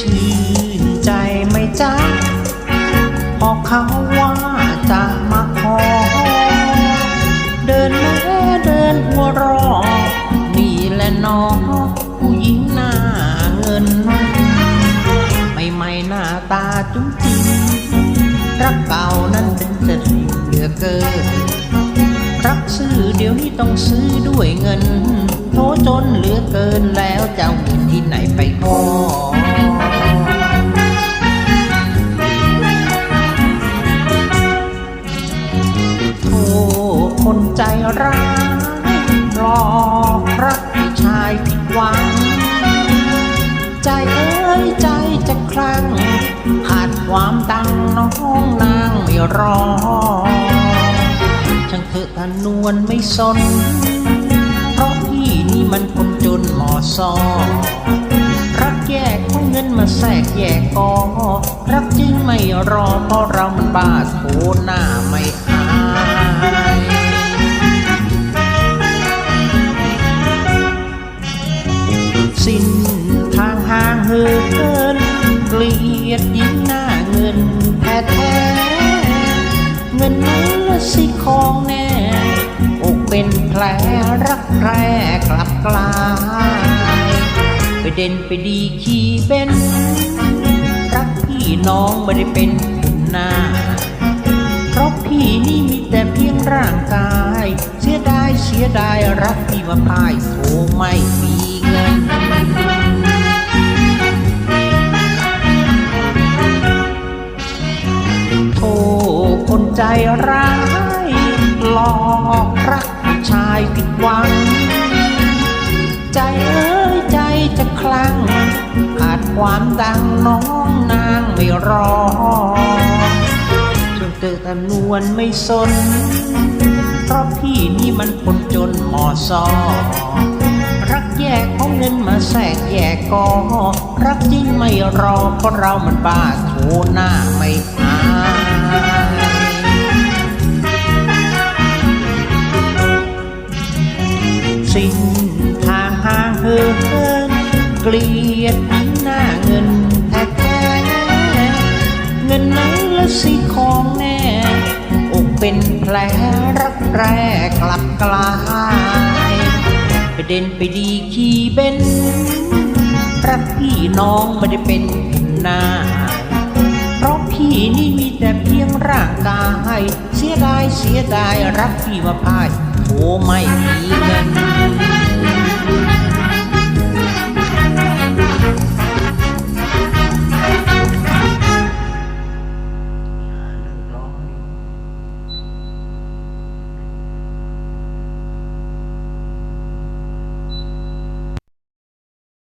ชื่นใจไม่จ้าพอเขาว่าจะมาขอ เดินแม่เดินหัวรอ นี่และน้องผู้หญิงหน้าเงิน ไม่ไม่หน้าตาจุ้มจิ้มรักเก่านั้นเป็นจริงเหลือเกิน รักซื้อเดี๋ยวนี้ต้องซื้อด้วยเงินโทจนเหลือเกินแล้วจะ ร้ายหลอกรักผู้ชายผิดหวัง ใจเอ้ยใจจะคลั่งขาดความดังน้องนางไม่รอช่างเถอะตานวลไม่สน เพราะพี่นี่มันคนจนหมอซอรักแยกเอาเงินมาแทรกแยกกอรักจริงไม่รอเพราะเรามันบ้าโถหน้าไม่อา ยดยิ่งหน้าเงินแท้แท้เงินนั้นละสิของแน่อกเป็นแผลรักแร้กลับกลายไปเด่นไปดีขี่เบนรักพี่น้องไม่ได้เป็นคุณหน้าเพราะพี่นี่มีแต่เพียงร่างกาย เสียดายเสียดายรักพี่ว่าพายโถไม่มี ร้าย หลอกรักผู้ชายผิดหวัง ใจเอ้ยใจจะคลั่งขาดความดังน้องนางไม่รอจนเกิดตนวลไม่สน เพราะพี่นี่มันคนจนหมอซอรักแยกเอาเงินมาแทรกแยกกอรักจริงไม่รอเพราะเรามันบ้าโถหน้าไม่ สิ้นทางห่างเหินเกลียดหน้าเงินแท้เงินนั้นละสิของแน่อกเป็นแผลรักแร้กลับกลายไปเด่นไปดีขี่เบนรักพี่น้องไม่ได้เป็นคุณนายเพราะพี่นี่มีแต่เพียงร่างกาย เสียดายเสียดายรักพี่มาพาย oh my heathen.